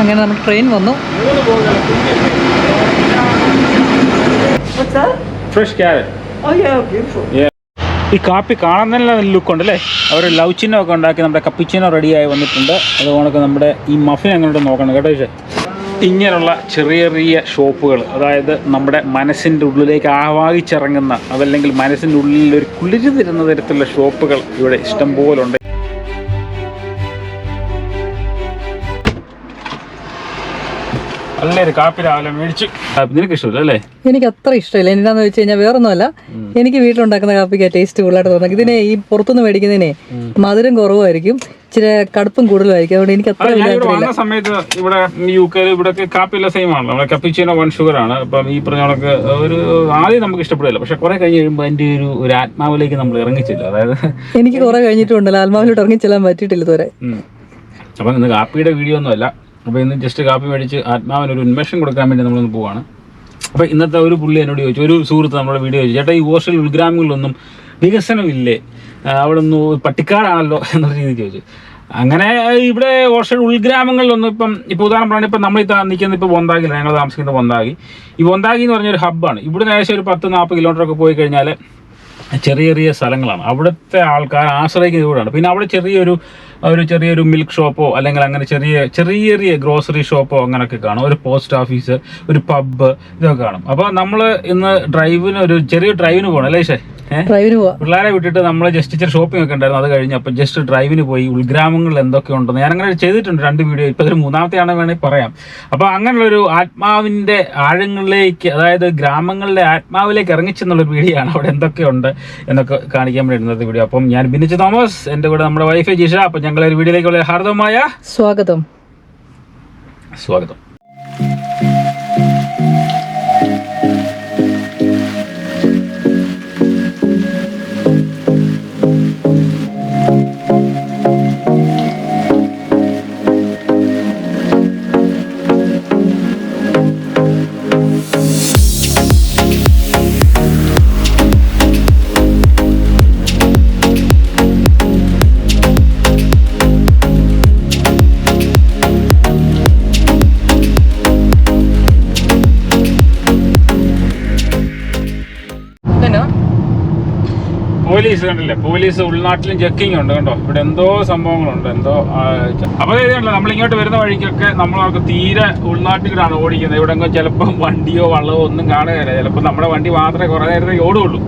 അങ്ങനെ നമുക്ക് ട്രെയിൻ വന്നു. What's that? Fresh carrot Oh yeah, beautiful. ഈ കാപ്പി കാണാൻ തന്നെ ലുക്ക് ഉണ്ട് അല്ലേ അവർ ലവ് ചിഹ്നമൊക്കെ ഉണ്ടാക്കി നമ്മുടെ കപ്പിച്ചിനോ റെഡിയായി വന്നിട്ടുണ്ട്. അതുകൊണ്ടൊക്കെ നമ്മുടെ ഈ മഫിൻ അങ്ങോട്ട് നോക്കണം കേട്ടോ പക്ഷേ ഇങ്ങനെയുള്ള ചെറിയ ചെറിയ ഷോപ്പുകൾ അതായത് നമ്മുടെ മനസ്സിന്റെ ഉള്ളിലേക്ക് ആവാഹിച്ചിറങ്ങുന്ന അതല്ലെങ്കിൽ മനസ്സിന്റെ ഉള്ളിൽ ഒരു കുളിര് തരുന്ന തരത്തിലുള്ള ഷോപ്പുകൾ ഇവിടെ ഇഷ്ടം പോലെ ഉണ്ട്. നല്ലൊരു കാപ്പി രാവിലെ മേടിച്ചു നിനക്ക് ഇഷ്ടമില്ല അല്ലേ? എനിക്ക് അത്ര ഇഷ്ടമില്ല. എന്താന്ന് വെച്ച് കഴിഞ്ഞാൽ വേറൊന്നുമല്ല. എനിക്ക് വീട്ടിലുണ്ടാക്കുന്ന കാപ്പിക്ക് ടേസ്റ്റ് കൂടുതലായിട്ട് തോന്നുന്നത്. ഇതിനെ ഈ പുറത്തുനിന്ന് മേടിക്കുന്നതിനെ മധുരം കുറവായിരിക്കും. ഇച്ചിരി കടുപ്പം കൂടുതലായിരിക്കും. അതുകൊണ്ട് എനിക്ക് അത്ര വന്ന സമയത്ത് ഇവിടെ യു കെ ഇവിടെ കാപ്പി എല്ലാം സെയിം ആണ്. നമ്മുടെ കപ്പിച്ചീനോ വൺ ഷുഗർ ആണ്. അപ്പം ഈ പറഞ്ഞ കണക്ക് ഒരു ആദ്യം നമുക്ക് ഇഷ്ടപ്പെടില്ല. പക്ഷെ കുറെ കഴിഞ്ഞ് കഴിയുമ്പോൾ അതിന്റെ ഒരു ഒരു ആത്മാവിലേക്ക് നമ്മൾ ഇറങ്ങിച്ചില്ല. അതായത് എനിക്ക് കുറെ കഴിഞ്ഞിട്ടുണ്ടല്ലോ. ആത്മാവിലോട്ട് ഇറങ്ങിച്ചെല്ലാൻ പറ്റിയിട്ടില്ല ഇതുവരെ. അപ്പം ഇന്ന് കാപ്പിയുടെ വീഡിയോ ഒന്നും അല്ല. അപ്പോൾ ഇന്ന് ജസ്റ്റ് കാപ്പി മേടിച്ച് ആത്മാവിനൊരു ഉന്മേഷം കൊടുക്കാൻ വേണ്ടി നമ്മളൊന്ന് പോവാണ്. അപ്പോൾ ഇന്നത്തെ ഒരു പുള്ളി എന്നോട് ചോദിച്ചു ഒരു സുഹൃത്ത് നമ്മുടെ വീഡിയോ ചോദിച്ചു ചേട്ടാ ഈ ഹോസ്റ്റൽ ഉൾഗ്രാമങ്ങളിലൊന്നും വികസനമില്ലേ അവിടെ ഒന്ന് പട്ടിക്കാടാണല്ലോ എന്നുള്ള രീതിയിൽ ചോദിച്ചു. അങ്ങനെ ഇവിടെ ഹോസ്റ്റൽ ഉൾഗ്രാമങ്ങളിലൊന്നും ഇപ്പം ഇപ്പോൾ ഉദാഹരണം പറഞ്ഞാൽ ഇപ്പം നമ്മൾ നിൽക്കുന്നത് ഇപ്പോൾ ബൊന്താഗിലാണ് ഞങ്ങൾ താമസിക്കുന്നത് ബൊന്താഗി ഈ ബൊന്താഗി എന്ന് പറഞ്ഞൊരു ഹബ്ബാണ് ഇവിടെ ഏകദേശം ഒരു പത്ത് നാൽപ്പത് കിലോമീറ്റർ ഒക്കെ പോയി കഴിഞ്ഞാൽ ചെറിയ ചെറിയ സ്ഥലങ്ങളാണ്. അവിടുത്തെ ആൾക്കാർ ആശ്രയിക്കുന്ന ഇവിടെയാണ്. പിന്നെ അവിടെ ചെറിയൊരു ഒരു ചെറിയൊരു മിൽക്ക് ഷോപ്പോ അല്ലെങ്കിൽ അങ്ങനെ ചെറിയ ചെറിയ ചെറിയ ഗ്രോസറി ഷോപ്പോ അങ്ങനെയൊക്കെ കാണും. ഒരു പോസ്റ്റ് ഓഫീസ് ഒരു പബ്ബ് ഇതൊക്കെ കാണും. അപ്പോൾ നമ്മൾ ഇന്ന് ഡ്രൈവിന് ഒരു ചെറിയ ഡ്രൈവിന് പോകണം അല്ലേ ഷേ പിള്ളേരെ വിട്ടിട്ട് നമ്മൾ ജസ്റ്റ് ഇച്ചിരി ഷോപ്പിംഗ് ഒക്കെ ഉണ്ടായിരുന്നു അത് കഴിഞ്ഞ് അപ്പം ജസ്റ്റ് ഡ്രൈവിന് പോയി ഉൾഗ്രാമങ്ങളിൽ എന്തൊക്കെ ഉണ്ടെന്ന് ഞാൻ അങ്ങനെ ചെയ്തിട്ടുണ്ട് രണ്ട് വീഡിയോ. ഇപ്പോൾ ഒരു മൂന്നാമത്തെ ആണെന്ന് വേണമെങ്കിൽ പറയാം. അപ്പോൾ അങ്ങനെയുള്ളൊരു ആത്മാവിന്റെ ആഴങ്ങളിലേക്ക് അതായത് ഗ്രാമങ്ങളിലെ ആത്മാവിലേക്ക് ഇറങ്ങിച്ചെന്നുള്ളൊരു വീഡിയോ ആണ് അവിടെ എന്തൊക്കെയുണ്ട് എന്നൊക്കെ കാണിക്കാൻ വേണ്ടി ഇന്നത്തെ വീഡിയോ. അപ്പം ഞാൻ ബിനിച്ച് തോമസ് എന്റെ കൂടെ നമ്മുടെ വൈഫ് ജിഷ അപ്പം ഞങ്ങൾ വീഡിയോയിലേക്ക് വളരെ ഹാർദവമായ സ്വാഗതം. സ്വാഗതം. പോലീസ് കണ്ടില്ലേ? പോലീസ് ഉൾനാട്ടിലും ചെക്കിംഗ് ഉണ്ട് കണ്ടോ? ഇവിടെ എന്തോ സംഭവങ്ങളുണ്ട് എന്തോ അപ്പോൾ ഇതുണ്ടല്ലോ നമ്മൾ ഇങ്ങോട്ട് വരുന്ന വഴിക്കൊക്കെ നമ്മളവർക്ക് തീരെ ഉൾനാട്ടിലാണ് ഓടിക്കുന്നത്. ഇവിടെ ചിലപ്പം വണ്ടിയോ വള്ളമോ ഒന്നും കാണുകയില്ല. ചിലപ്പോൾ നമ്മുടെ വണ്ടി മാത്രമേ കുറേ നേരത്തേക്ക് ഓടുകയുള്ളൂ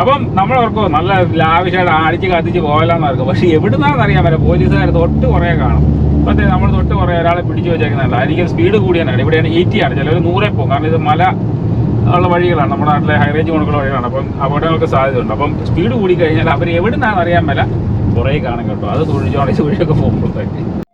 അപ്പം നമ്മളവർക്ക് നല്ല ലാവിഷായിട്ട് ആടിച്ച് കത്തിച്ച് പോകലാന്നവർക്ക് പക്ഷെ എവിടുന്നാണെന്ന് അറിയാൻ പറ്റില്ല. പോലീസുകാർ തൊട്ട് കുറേ കാണും. അപ്പത്തെ നമ്മൾ തൊട്ട് കുറേ ഒരാളെ പിടിച്ചു വെച്ചേക്കുന്നതല്ല. എനിക്ക് സ്പീഡ് കൂടിയാണ് ഇവിടെയാണ് എയ്റ്റി ആണ് ചിലവർ നൂറെ പോകും. കാരണം ഇത് മല ഉള്ള വഴികളാണ്. നമ്മുടെ നാട്ടിലെ ഹൈറേഞ്ച് കൊടുക്കുന്ന വഴികളാണ്. അപ്പം അപകടങ്ങൾക്ക് സാധ്യതയുണ്ട്. അപ്പം സ്പീഡ് കൂടി കഴിഞ്ഞാൽ അവർ എവിടുന്നാണെന്ന് അറിയാൻ മേല കുറേ കാണും കേട്ടോ. അത് തൊഴിച്ചോണി വഴിയൊക്കെ പോകുമ്പോഴത്തേക്ക്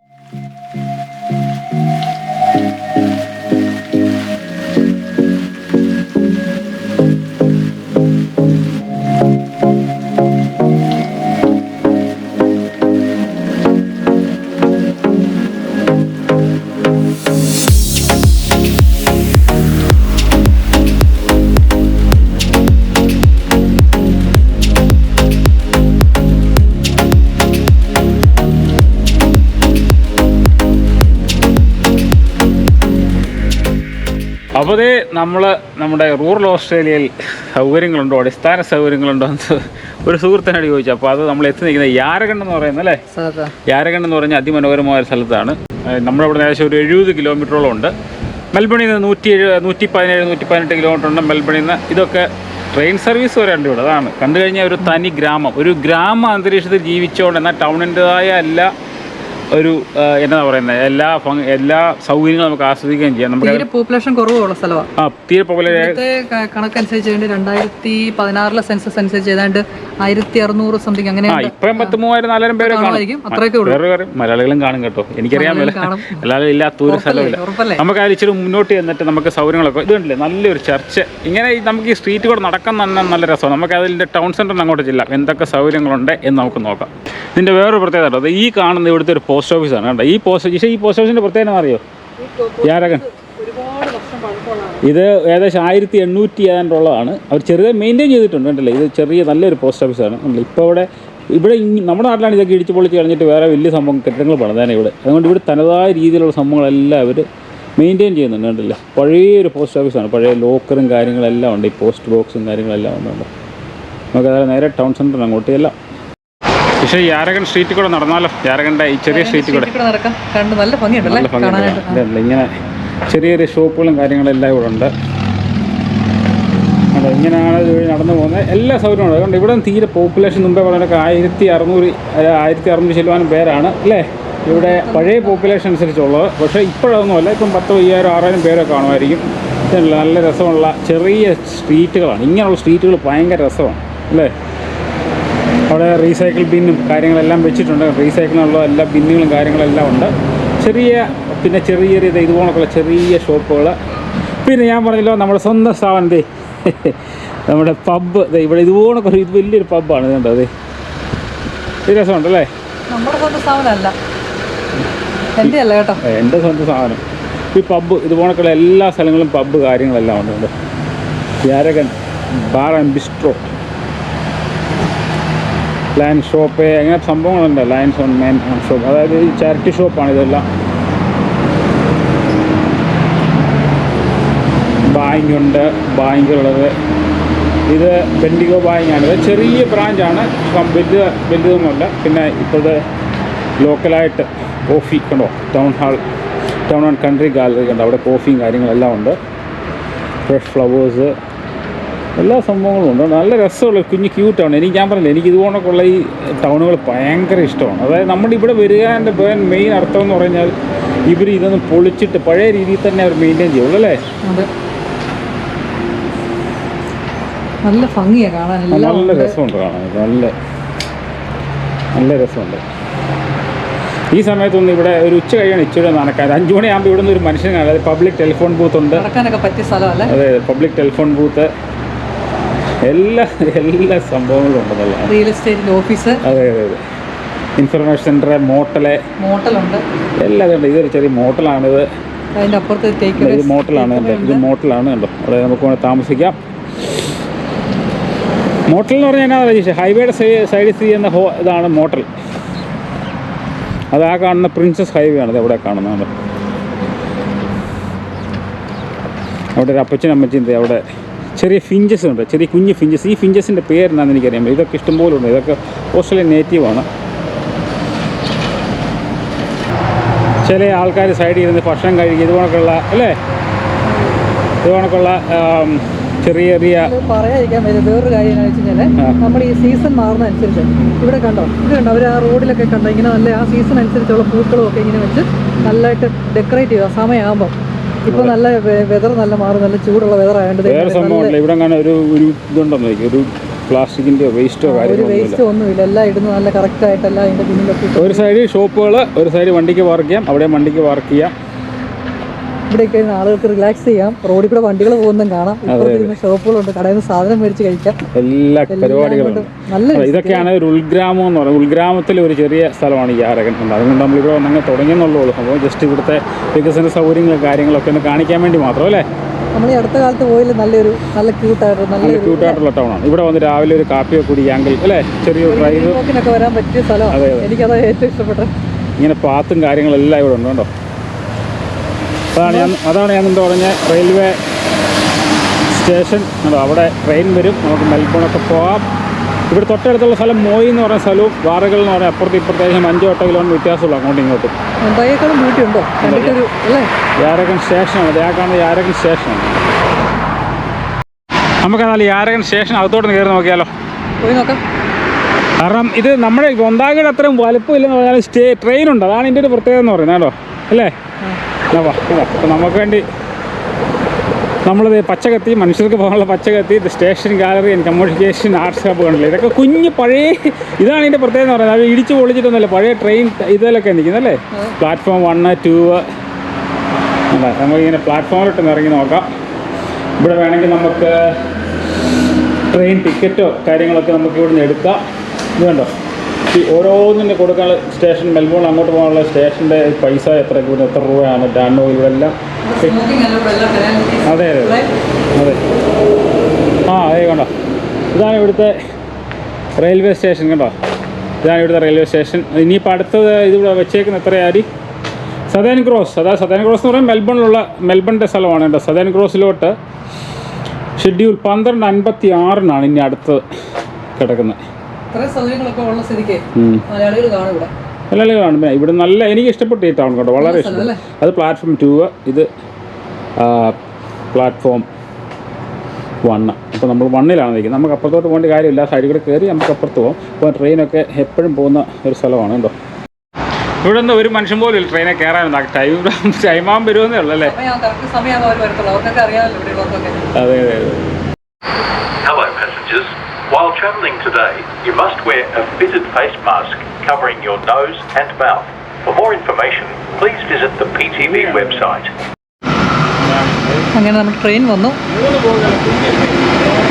നമ്മൾ നമ്മുടെ റൂറൽ ഓസ്ട്രേലിയയിൽ സൗകര്യങ്ങളുണ്ടോ? അടിസ്ഥാന സൗകര്യങ്ങളുണ്ടോ എന്ന് ഒരു സുഹൃത്തിനോട് ചോദിച്ചു. അപ്പോൾ അത് നമ്മൾ എത്തി നിൽക്കുന്നത് യാരകണ്ഡ് എന്ന് പറയുന്നത് അല്ലേ? യാരഗണ്ഡ് യാരകണ്ഡ് എന്ന് പറഞ്ഞാൽ അതിമനോഹരമായ ഒരു സ്ഥലത്താണ്. നമ്മളിവിടെ നമ്മുടെ ഇവിടെ ഏകദേശം ഒരു എഴുപത് കിലോമീറ്ററോളം ഉണ്ട്. മെൽബണിൽ നിന്ന് നൂറ്റി നൂറ്റി പതിനേഴ് നൂറ്റി പതിനെട്ട് കിലോമീറ്റർ ഉണ്ട് മെൽബണിൽ നിന്ന്. ഇതൊക്കെ ട്രെയിൻ സർവീസ് വരെ ഉണ്ട് ഇവിടെ അതാണ്. കണ്ടു കഴിഞ്ഞാൽ ഒരു തനി ഗ്രാമം. ഒരു ഗ്രാമ അന്തരീക്ഷത്തിൽ ജീവിച്ചുകൊണ്ട് എന്നാൽ ടൗണിന്റെതായ എല്ലാ ഒരു എന്താ എന്നാ പറയുന്നത് എല്ലാ ഫങ് എല്ലാ സൗകര്യങ്ങളും നമുക്ക് ആസ്വദിക്കുകയും ചെയ്യാം. നമുക്ക് പോപ്പുലേഷൻ കുറവുള്ള സ്ഥലമാണ് ആ തീരെ പോപ്പുലേഷൻ കണക്കനുസരിച്ച് രണ്ടായിരത്തി പതിനാറിലെ സെൻസസ് അനുസരിച്ച് ഏതാണ്ട് ആയിരത്തി അറുന്നൂറ് സംതിങ് അങ്ങനെ ഇപ്പം പത്ത് മൂവായിരം നാലായിരം പേരെ കാണും കാണുമായിരിക്കും. അത്രയൊക്കെ ഉള്ളൂ. മലയാളികളും കാണും കേട്ടോ. എനിക്കറിയാം മേല കാണും. അല്ലാതെ ഇല്ലാത്ത ഒരു സ്ഥലമില്ല. നമുക്ക് അതിൽ ഇച്ചിരി മുന്നോട്ട് ചെന്നിട്ട് നമുക്ക് സൗകര്യങ്ങളൊക്കെ ഇത് കണ്ടില്ലേ? നല്ലൊരു ചർച്ച് ഇങ്ങനെ നമുക്ക് ഈ സ്ട്രീറ്റ് കൂടെ നടക്കാൻ തന്നെ നല്ല രസമാണ്. നമുക്ക് അതിന്റെ ടൗൺ സെന്ററിന് അങ്ങോട്ട് ചെല്ലാം. എന്തൊക്കെ സൗകര്യങ്ങളുണ്ട് എന്ന് നമുക്ക് നോക്കാം. ഇതിന്റെ വേറൊരു പ്രത്യേകത കേട്ടോ അത് ഈ കാണുന്ന ഇവിടുത്തെ ഒരു പോസ്റ്റ് ഓഫീസാണ് കേട്ടോ ഈ പോസ്റ്റ് ഈ പോസ്റ്റ് ഓഫീസിന്റെ പ്രത്യേകത അറിയോ പഴക്കമുള്ളതാണ് ഇത് ഏകദേശം ആയിരത്തി എണ്ണൂറ്റി ഏതാണ്ടുള്ളതാണ് അവർ ചെറിയ മെയിന്റെയിൻ ചെയ്തിട്ടുണ്ട് കണ്ടില്ലേ? ഇത് ചെറിയ നല്ലൊരു പോസ്റ്റ് ഓഫീസാണ് കണ്ടില്ലേ? ഇപ്പോൾ അവിടെ ഇവിടെ നമ്മുടെ നാട്ടിലാണ് ഇതൊക്കെ ഇടിച്ച് പൊളിച്ച് കളഞ്ഞിട്ട് വേറെ വലിയ സംഭവം കെട്ടിടങ്ങൾ പണിതാണ് ഇവിടെ. അതുകൊണ്ട് ഇവിടെ തനതായ രീതിയിലുള്ള സംഭവങ്ങളെല്ലാം അവർ മെയിന്റെയിൻ ചെയ്യുന്നുണ്ട് കണ്ടല്ലേ? പഴയൊരു പോസ്റ്റ് ഓഫീസാണ് പഴയ ലോക്കറും കാര്യങ്ങളെല്ലാം ഉണ്ട്. ഈ പോസ്റ്റ് ബോക്സും കാര്യങ്ങളെല്ലാം ഉണ്ട്. നമുക്ക് അതായത് നേരെ ടൗൺ സെന്ററിൽ അങ്ങോട്ട് എല്ലാം പക്ഷേ യാരകൻ സ്ട്രീറ്റിൽ കൂടെ നടന്നാലോ? യാരകന്റെ ഈ ചെറിയ സ്ട്രീറ്റിൽ കൂടെ. നടക്കാം. കണ്ട് നല്ല ഭംഗിയുണ്ടല്ലേ. ഇങ്ങനെ ചെറിയ ചെറിയ ഷോപ്പുകളും കാര്യങ്ങളെല്ലാം ഇവിടെ ഉണ്ട്. അതെ ഇങ്ങനെയാണ് നടന്നു പോകുന്നത്. എല്ലാ സൗകര്യവും ഉണ്ട്. അതുകൊണ്ട് ഇവിടെ തീരെ പോപ്പുലേഷൻ മുമ്പേ പറഞ്ഞൊക്കെ ആയിരത്തി അറുന്നൂറ് ആയിരത്തി അറുന്നൂറ് ശതമാനം പേരാണ് അല്ലേ? ഇവിടെ പഴയ പോപ്പുലേഷൻ അനുസരിച്ചുള്ളത്. പക്ഷേ ഇപ്പോഴൊന്നുമല്ല ഇപ്പം പത്തോ അയ്യായിരം ആറായിരം പേരൊക്കെ കാണുമായിരിക്കും. നല്ല രസമുള്ള ചെറിയ സ്ട്രീറ്റുകളാണ്. ഇങ്ങനെയുള്ള സ്ട്രീറ്റുകൾ ഭയങ്കര രസമാണ് അല്ലേ? അവിടെ റീസൈക്കിൾ ബിന്നും കാര്യങ്ങളെല്ലാം വെച്ചിട്ടുണ്ട്. റീസൈക്കിളിനുള്ള എല്ലാ ബിന്നുകളും കാര്യങ്ങളെല്ലാം ഉണ്ട്. ചെറിയ പിന്നെ ചെറിയ ചെറിയ ഇത് ഇതുപോലൊക്കെയുള്ള ചെറിയ ഷോപ്പുകൾ പിന്നെ ഞാൻ പറഞ്ഞല്ലോ നമ്മുടെ സ്വന്തം സ്ഥാപനം ദേ. നമ്മുടെ പബ്ബ് ഇവിടെ ഇതുപോലൊക്കെ ഒരു ഇത് വലിയൊരു പബ്ബാണ് അതെ ഇത് രസമുണ്ടല്ലേ? നമ്മുടെ സ്വന്തം സ്ഥാപനമല്ല. എന്റെ അല്ല കേട്ടോ എന്റെ സ്വന്തം സാധനം ഈ പബ്ബ് ഇതുപോലൊക്കെയുള്ള എല്ലാ സ്ഥലങ്ങളും പബ്ബ് കാര്യങ്ങളെല്ലാം ഉണ്ട് Yarragon bar and bistro. Lion shop അങ്ങനെ സംഭവങ്ങളുണ്ട്. ലയൺസ് ഓൺ മെയിൻ ഷോപ്പ് അതായത് ഈ ചാരിറ്റി ഷോപ്പാണ് ഇതെല്ലാം. ബാങ്ക് ഉണ്ട്. ബാങ്കുള്ളത് ഇത് ബെൻഡിഗോ ബാങ്ക് ആണ്. ഇത് ചെറിയ ബ്രാഞ്ചാണ് വലിയ വലുതൊന്നുമല്ല. പിന്നെ ഇപ്പോഴത്തെ ലോക്കലായിട്ട് കോഫി കണ്ടോ? Town hall town and country gallery കണ്ടോ? അവിടെ കോഫിയും കാര്യങ്ങളെല്ലാം ഉണ്ട്. ഫ്രഷ് ഫ്ലവേഴ്സ് എല്ലാ സംഭവങ്ങളും ഉണ്ട്. നല്ല രസമുള്ള കുഞ്ഞ് ക്യൂട്ടാണ് എനിക്ക് ഞാൻ പറഞ്ഞില്ല എനിക്ക് ഇതുപോലൊക്കെയുള്ള ഈ ടൗണുകൾ ഭയങ്കര ഇഷ്ടമാണ്. അതായത് നമ്മുടെ ഇവിടെ വരികന്റെ മെയിൻ അർത്ഥം എന്ന് പറഞ്ഞാൽ ഇവർ ഇതൊന്ന് പൊളിച്ചിട്ട് പഴയ രീതിയിൽ തന്നെ അവർ മെയിന്റെയിൻ ചെയ്യുള്ളൂ അല്ലേ? നല്ല ഭംഗിയാണ് കാണാൻ. നല്ല. രസമുണ്ട് കാണാൻ. നല്ല നല്ല രസമുണ്ട്. ഈ സമയത്തൊന്നും ഇവിടെ ഒരു ഉച്ച കഴിയാണ് ഇച്ചിരി നടക്കാൻ. അഞ്ചു മണിയാകുമ്പോൾ ഇവിടെ നിന്ന് ഒരു മനുഷ്യൻ കാണാം. അതായത് പബ്ലിക് ടെലിഫോൺ ബൂത്ത് ഉണ്ട്. നടക്കാനൊക്കെ പറ്റിയ സ്ഥലമല്ലേ അതെ പബ്ലിക് ടെലിഫോൺ ബൂത്ത് എല്ലാ എല്ലാ സംഭവങ്ങളും ഉണ്ടെന്നുള്ളതാണ് റിയൽ എസ്റ്റേറ്റിന്റെ ഓഫീസ് അതെ അതെ അതെ. ഇൻഫർമേഷൻ സെന്റർ മോട്ടലെ. മോട്ടലുണ്ട്. എല്ലാം കണ്ടു? ഇതൊരു ചെറിയ മോട്ടലാണിത് അതിന്റെ അപ്പുറത്ത് ഇത് മോട്ടലാണ് കണ്ടോ? ഇത് മോട്ടലാണ് കണ്ടോ? അവിടെ നമുക്ക് വേണമെങ്കിൽ താമസിക്കാം. മോട്ടൽ എന്ന് പറഞ്ഞാൽ എന്നാ രജീഷ് ഹൈവേയുടെ സൈഡിൽ സ്ഥിതി ചെയ്യുന്ന ഹോ ഇതാണ് മോട്ടൽ. അത് ആ കാണുന്ന പ്രിൻസസ് ഹൈവേ ആണ്. ഇത് അവിടെ കാണുന്നത് അവിടെ ഒരു അപ്പച്ചനും അമ്മച്ചും അവിടെ ചെറിയ ഫിഞ്ചസ് ഉണ്ട് ചെറിയ കുഞ്ഞ് ഫിഞ്ചസ് ഈ ഫിഞ്ചസിന്റെ പേരെന്നാന്ന് എനിക്കറിയാം ഇതൊക്കെ ഇഷ്ടംപോലെ ഉണ്ട്. ഇതൊക്കെ ഓസ്ട്രേലിയൻ നേറ്റീവാണ് ചില ആൾക്കാർ സൈഡിൽ ഇരുന്ന് ഭക്ഷണം കഴിക്കുക ഇതുപോലൊക്കെയുള്ള അല്ലേ? ഇതുപോലൊക്കെയുള്ള ചെറിയ ചെറിയ പറയാതിരിക്കാൻ വേറൊരു കാര്യം എന്ന് വെച്ച് കഴിഞ്ഞാൽ നമ്മുടെ ഈ സീസൺ മാറുന്നതനുസരിച്ച് ഇവിടെ കണ്ടോ? ഇത് കണ്ടോ? അവർ ആ റോഡിലൊക്കെ കണ്ടോ? ഇങ്ങനെ നല്ല ആ സീസൺ അനുസരിച്ചുള്ള പൂക്കളും ഒക്കെ ഇങ്ങനെ വെച്ച് നല്ലതായിട്ട് ഡെക്കറേറ്റ് ചെയ്യുക സമയമാകുമ്പോൾ ഇപ്പോൾ നല്ല വെതർ നല്ല മാറും നല്ല ചൂടുള്ള വെതർ ആയതുകൊണ്ട് വേറെ സംഭവമില്ല ഇവിടെ അങ്ങനെ ഒരു ഒരു ഇതുണ്ടെന്ന് ഒരു പ്ലാസ്റ്റിക്കിന്റെ വേസ്റ്റോ കാര്യങ്ങളൊന്നുമില്ല വേസ്റ്റ് ഒന്നുമില്ല എല്ലാം ഇടുന്ന നല്ല കറക്റ്റ് ആയിട്ടല്ല അതിന്റെ പിന്നിലൊക്കെ ഒരു സൈഡ് ഷോപ്പുകൾ ഒരു സൈഡ് വണ്ടിക്ക് പാർക്ക് ചെയ്യാം. അവിടെ വണ്ടിക്ക് പാർക്ക് ചെയ്യാം. ഇവിടെയൊക്കെ ആളുകൾക്ക് റിലാക്സ് ചെയ്യാം. റോഡിൽ കൂടെ വണ്ടികൾ പോകുന്നതും കാണാം. ഷോപ്പുകളുണ്ട്. കടയിൽ നിന്ന് സാധനം മേടിച്ച് കഴിക്കാം. എല്ലാ പരിപാടികളും നല്ല ഇതൊക്കെയാണ് ഒരു ഉൾഗ്രാമം എന്ന് പറയുന്നത്. ഉൾഗ്രാമത്തിലെ ഒരു ചെറിയ സ്ഥലമാണ് ഈ ആരകൻ അതുകൊണ്ട് നമ്മളിവിടെ വന്നങ്ങ് തുടങ്ങിയെന്നുള്ളൂ അപ്പോൾ ജസ്റ്റ് ഇവിടുത്തെ വികസന സൗകര്യങ്ങളും കാര്യങ്ങളൊക്കെ ഒന്ന് കാണിക്കാൻ വേണ്ടി മാത്രം അല്ലേ? നമ്മൾ ഈ അടുത്ത കാലത്ത് പോയില്ല നല്ലൊരു നല്ല ക്യൂട്ടായിട്ടുള്ള നല്ല ക്യൂട്ടായിട്ടുള്ള ടൗണാണ് ഇവിടെ വന്ന് രാവിലെ ഒരു കാപ്പിയോ കുടിയാങ്കിൽ അല്ലേ? ചെറിയൊരു ഡ്രൈവ് ഒക്കെ വരാൻ പറ്റിയ സ്ഥലമാണ്. എനിക്കതാണ് ഏറ്റവും ഇഷ്ടപ്പെട്ടത്. ഇങ്ങനെ പാത്തും കാര്യങ്ങളെല്ലാം ഇവിടെ ഉണ്ട് കേട്ടോ അതാണ് ഞാൻ അതാണ് ഞാൻ എന്താ പറഞ്ഞ റെയിൽവേ സ്റ്റേഷൻ. ഉണ്ടോ അവിടെ ട്രെയിൻ വരും. നമുക്ക് മെൽബോണൊക്കെ പോകാം ഇവിടെ തൊട്ടടുത്തുള്ള സ്ഥലം മോയി എന്ന് പറയുന്ന സ്ഥലവും വാറകൾ എന്ന് പറഞ്ഞാൽ അപ്പുറത്ത് ഇപ്പുറത്തേക്കും അഞ്ചോ എട്ടോ കിലോമീറ്റർ വ്യത്യാസമുള്ളൂ അങ്ങോട്ടും ഇങ്ങോട്ടും. യാരകൻ സ്റ്റേഷനാണ്. അതേക്കാണ് ആ യാരകൻ സ്റ്റേഷനാണ്. നമുക്കതായാലും യാരകൻ സ്റ്റേഷൻ. അകത്തോട്ട് കയറി നോക്കിയാലോ? പോയി നോക്കാം. കാരണം ഇത് നമ്മുടെ ഒന്നാകെ അത്രയും വലുപ്പമില്ലെന്ന് പറഞ്ഞാൽ സ്റ്റേ ട്രെയിൻ ഉണ്ട് അതാണ് ഇതിന്റെ ഒരു പ്രത്യേകത എന്ന് പറയുന്നത് കേട്ടോ. അല്ലേ? അപ്പോൾ നമുക്ക് വേണ്ടി നമ്മളിത് പച്ചകത്തി മനുഷ്യർക്ക് പോകാനുള്ള പച്ചകത്തി ഇത് station gallery and communication arts hub കണ്ടില്ലേ? ഇതൊക്കെ കുഞ്ഞ് പഴയ ഇതാണ് ഇതിന്റെ പ്രത്യേകത എന്ന് പറയുന്നത്. അത് ഇടിച്ച് പൊളിച്ചിട്ടൊന്നുമല്ല പഴയ ട്രെയിൻ ഇതിലൊക്കെ നിൽക്കുന്നല്ലേ പ്ലാറ്റ്ഫോം വണ്ണ് ടൂ അല്ല നമുക്കിങ്ങനെ പ്ലാറ്റ്ഫോമിലിട്ട് ഇറങ്ങി നോക്കാം. ഇവിടെ വേണമെങ്കിൽ നമുക്ക് ട്രെയിൻ ടിക്കറ്റോ കാര്യങ്ങളൊക്കെ നമുക്ക് ഇവിടുന്ന് എടുക്കാം. ഇത് കണ്ടോ? ഈ ഓരോന്നിന്റെ കൊടുക്കാൻ സ്റ്റേഷൻ മെൽബോൺ അങ്ങോട്ട് പോകാനുള്ള സ്റ്റേഷന്റെ പൈസ എത്ര കൂടുതൽ എത്ര രൂപയാണ് എല്ലാം അതെ അതെ അതെ. അതെ. ആ അതെ കണ്ടോ. ഇതാണ് ഇവിടുത്തെ റെയിൽവേ സ്റ്റേഷൻ കണ്ടോ. ഇതാണ് ഇവിടുത്തെ റെയിൽവേ സ്റ്റേഷൻ. ഇനിയിപ്പോൾ അടുത്തത് ഇതിവിടെ വെച്ചേക്കുന്ന എത്രയാരി സദേൻ ക്രോസ്. അതായത് സദേൻ ക്രോസ് എന്ന് പറയുമ്പോൾ മെൽബണിലുള്ള മെൽബണിന്റെ സ്ഥലമാണ് കേട്ടോ സദേൻ ക്രോസിലോട്ട് ഷെഡ്യൂൾ പന്ത്രണ്ട് അൻപത്തി ആറിനാണ് ഇനി അടുത്ത് കിടക്കുന്നത്. ഇത്രയും സൗകര്യങ്ങളൊക്കെ ഉള്ള സ്ഥിതിക്ക്. മലയാളികൾ കാണും ഇവിടെ. നല്ല കാണുമ്പോൾ ഇവിടെ നല്ല എനിക്ക് ഇഷ്ടപ്പെട്ടു ഈ ടൗൺ കേട്ടോ. വളരെ ഇഷ്ടപ്പെട്ടു. അത് പ്ലാറ്റ്ഫോം ടു ഇത് പ്ലാറ്റ്ഫോം വണ്ണ് അപ്പോൾ നമ്മൾ വണ്ണിലാണ് നിൽക്കുന്നത് നമുക്ക് അപ്പുറത്തോട്ട് പോകേണ്ട കാര്യമില്ല. സൈഡിൽ കൂടെ കയറി നമുക്ക് അപ്പുറത്ത് പോകും ഇപ്പോൾ ട്രെയിനൊക്കെ എപ്പോഴും പോകുന്ന ഒരു സ്ഥലമാണ് കേട്ടോ. ഇവിടെ നിന്ന് ഒരു മനുഷ്യൻ പോലും ഇല്ല. ട്രെയിനെ കയറാനുണ്ട് ടൈം ടൈമാൻ വരുമെന്നേ ഉള്ളൂ അല്ലേ? അതെ അതെ അതെ. While travelling today, you must wear a fitted face mask covering your nose and mouth. For more information, please visit the PTV website. അങ്ങനെ നമ്മുടെ ട്രെയിൻ വന്നു മൂന്ന് പോകുകയല്ല